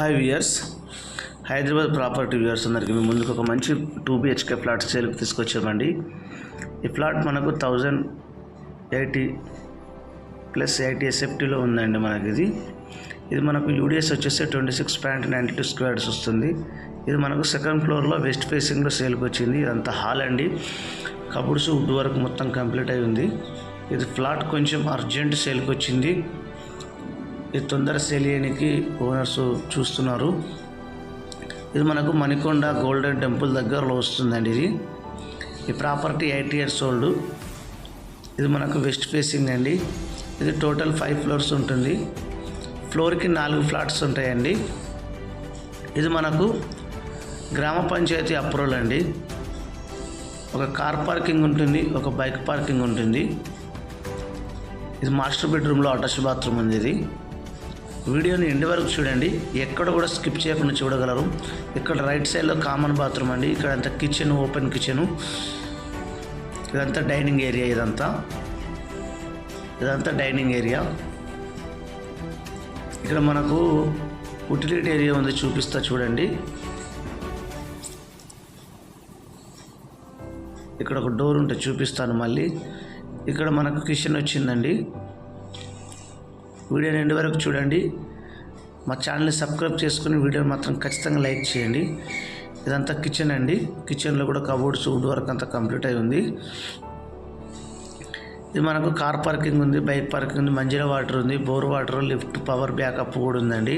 Hi viewers Hyderabad property viewers అందరికీ మేము ముందుకు ఒక మంచి టూ బిహెచ్కే ఫ్లాట్ సేల్కి తీసుకొచ్చామండి. ఈ ఫ్లాట్ మనకు థౌజండ్ ఎయిటీ ప్లస్ ఎయిటీ ఎస్ఎఫ్టీలో ఉందండి మనకి ఇది ఇది మనకు యూడిఎస్ వచ్చేసి twenty six point ninety two squares వస్తుంది. ఇది మనకు సెకండ్ ఫ్లోర్లో వెస్ట్ ఫేసింగ్లో సేల్కి వచ్చింది. ఇదంతా హాల్ అండి. కబుర్స్ వుడ్ వరకు మొత్తం కంప్లీట్ అయి ఉంది. ఇది ఫ్లాట్ కొంచెం అర్జెంట్ సేల్కి వచ్చింది. ఇది తొందర సెలియనికి ఓనర్స్ చూస్తున్నారు. ఇది మనకు మణికొండ గోల్డెన్ టెంపుల్ దగ్గరలో వస్తుందండి ఇది. ఈ ప్రాపర్టీ ఎయిట్ ఇయర్స్ ఓల్డ్. ఇది మనకు వెస్ట్ ఫేసింగ్ అండి. ఇది టోటల్ ఫైవ్ ఫ్లోర్స్ ఉంటుంది. ఫ్లోర్కి నాలుగు ఫ్లాట్స్ ఉంటాయండి. ఇది మనకు గ్రామ పంచాయతీ అప్రూవల్ అండి. ఒక కార్ పార్కింగ్ ఉంటుంది ఒక బైక్ పార్కింగ్ ఉంటుంది. ఇది మాస్టర్ బెడ్రూమ్లో అటాచ్ బాత్రూమ్ ఉంది ఇది. వీడియోని ఎండి వరకు చూడండి. ఎక్కడ కూడా స్కిప్ చేయకుండా చూడగలరు. ఇక్కడ రైట్ సైడ్లో కామన్ బాత్రూమ్ అండి. ఇక్కడ అంతా కిచెన్ ఓపెన్ కిచెను ఇదంతా డైనింగ్ ఏరియా ఇదంతా. ఇదంతా డైనింగ్ ఏరియా ఇక్కడ మనకు ఉటిలిటీ ఏరియా ఉంది చూపిస్తా చూడండి. ఇక్కడ ఒక డోర్ ఉంటే చూపిస్తాను మళ్ళీ. ఇక్కడ మనకు కిచెన్ వచ్చిందండి. వీడియోని ఎండ్ వరకు చూడండి. మా ఛానల్ని సబ్స్క్రైబ్ చేసుకుని వీడియోని మాత్రం ఖచ్చితంగా లైక్ చేయండి. ఇదంతా కిచెన్ అండి. కిచెన్లో కూడా కబోర్డ్స్ వుడ్ వర్క్ అంతా కంప్లీట్ అయి ఉంది. ఇది మనకు కార్ పార్కింగ్ ఉంది బైక్ పార్కింగ్ ఉంది మంజీరా వాటర్ ఉంది bore water lift power backup కూడా ఉందండి.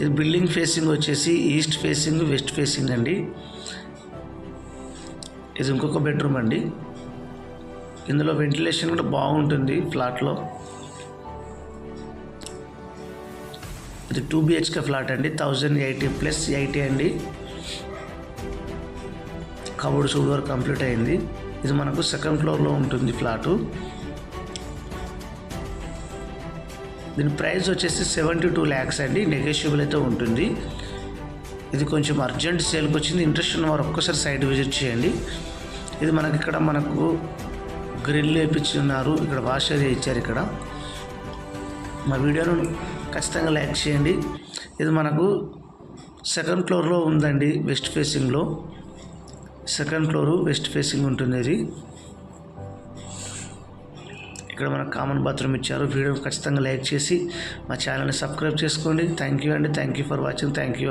ఇది బిల్డింగ్ ఫేసింగ్ వచ్చేసి ఈస్ట్ ఫేసింగ్ వెస్ట్ ఫేసింగ్ అండి. ఇది ఇంకొక బెడ్రూమ్ అండి. ఇందులో వెంటిలేషన్ కూడా బాగుంటుంది ఫ్లాట్లో ఇది టూ బిహెచ్కే ఫ్లాట్ అండి. థౌజండ్ ఎయిటీ ప్లస్ ఎయిటీ అండి. కబోర్డ్ సూడ్ కంప్లీట్ అయింది. ఇది మనకు సెకండ్ ఫ్లోర్లో ఉంటుంది ఫ్లాటు దీని ప్రైస్ వచ్చేసి సెవెంటీ టూ ల్యాక్స్ అండి. నెగోషియబుల్ అయితే ఉంటుంది. ఇది కొంచెం అర్జెంట్ సేల్కి వచ్చింది. ఇంట్రెస్ట్ ఉన్న వారు ఒక్కసారి సైట్ విజిట్ చేయండి. ఇది మనకి ఇక్కడ మనకు గ్రిల్ వేపించి ఉన్నారు. ఇక్కడ వాష్ ఏరియా ఇచ్చారు ఇక్కడ. మా వీడియోను ఖచ్చితంగా లైక్ చేయండి. ఇది మనకు సెకండ్ ఫ్లోర్లో ఉందండి వెస్ట్ ఫేసింగ్లో. సెకండ్ ఫ్లోరు వెస్ట్ ఫేసింగ్ ఉంటుంది ఇది. ఇక్కడ మనకు కామన్ బాత్రూమ్ ఇచ్చారు. వీడియో ఖచ్చితంగా లైక్ చేసి మా ఛానల్ని సబ్స్క్రైబ్ చేసుకోండి. థ్యాంక్ యూ అండి. Thank you for watching. Thank you